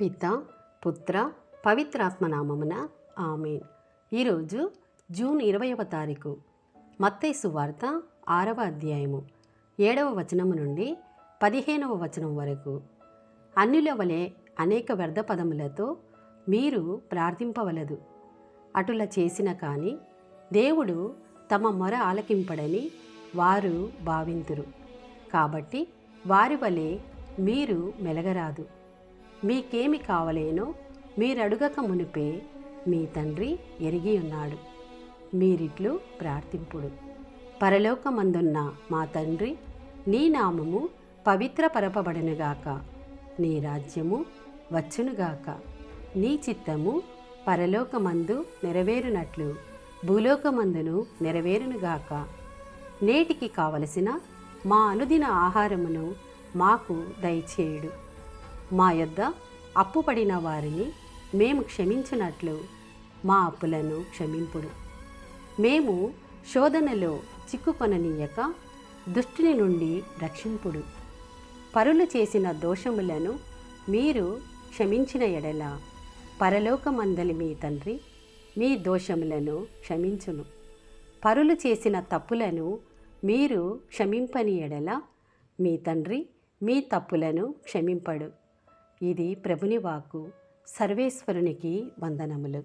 పిత పుత్ర పవిత్రాత్మనామమున ఆమెన్. ఈరోజు జూన్ ఇరవైవ తారీఖు మత్తైసు వార్త ఆరవ అధ్యాయము ఏడవ వచనము నుండి పదిహేనవ వచనం వరకు. అన్యుల వలె అనేక వ్యర్థ పదములతో మీరు ప్రార్థింపవలదు. అటుల చేసిన కానీ దేవుడు తమ మొర ఆలకింపడని వారు భావింతురు. కాబట్టి వారి వలె మీరు మెలగరాదు. మీకేమి కావలేనో మీరడుగక మునిపే మీ తండ్రి ఎరిగి ఉన్నాడు. మీరిట్లు ప్రార్థింపుడు. పరలోకమందున్న మా తండ్రి నీ నామము పవిత్రపరపబడనుగాక. నీ రాజ్యము వచ్చునుగాక. నీ చిత్తము పరలోకమందు నెరవేరునట్లు భూలోకమందును నెరవేరునుగాక. నేటికి కావలసిన మా అనుదిన ఆహారమును మాకు దయచేయుడు. మా యొద్ద అప్పుపడిన వారిని మేము క్షమించినట్లు మా అప్పులను క్షమింపుడు. మేము శోధనలో చిక్కుకొననీయక దుష్టుని నుండి రక్షింపుడు. పరులు చేసిన దోషములను మీరు క్షమించిన ఎడల పరలోకమందలి మీ తండ్రి మీ దోషములను క్షమించును. పరులు చేసిన తప్పులను మీరు క్షమింపని ఎడల మీ తండ్రి మీ తప్పులను క్షమింపడు. ఇది ప్రభుని వాక్కు సర్వేశ్వరునికి వందనములు.